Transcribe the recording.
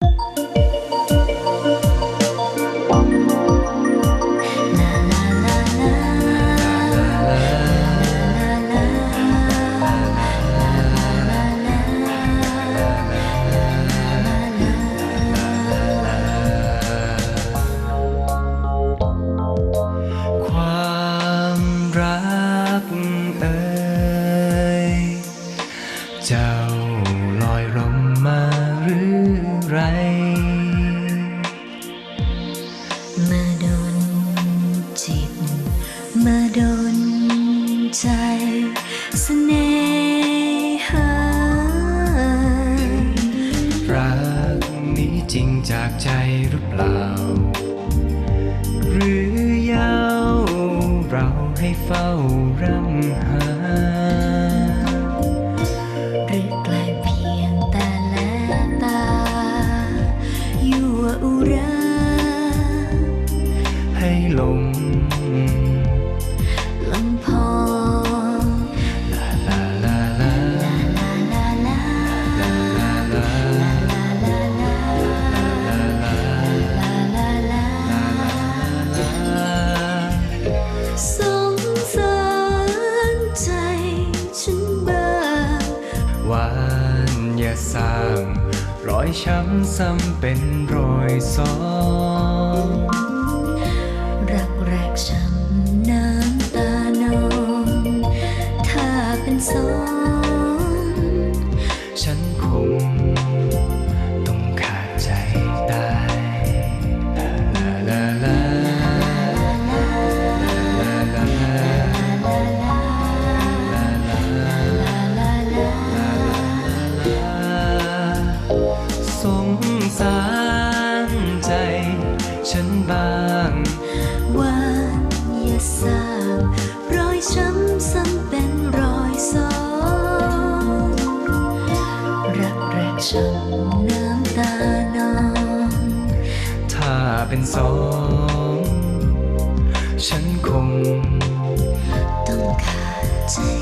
ค ใจเสน่หารักนี้จริงจากใจหรือเปล่า หรือยาวเราให้เฝ้ารำหา หวานอย่าสร้าง รอยช้ำซ้ำเป็นรอยซ้อนรักแรกช้ำน้ำตานอง ถ้าเป็นสองฉัน ฉันบ้างวาอย่าสร้างรอยช้ำซ้ำเป็นรอยสองรักแรกช้ำน้ำตานองถ้าเป็นสอง ฉันคง ต้องขาดใจ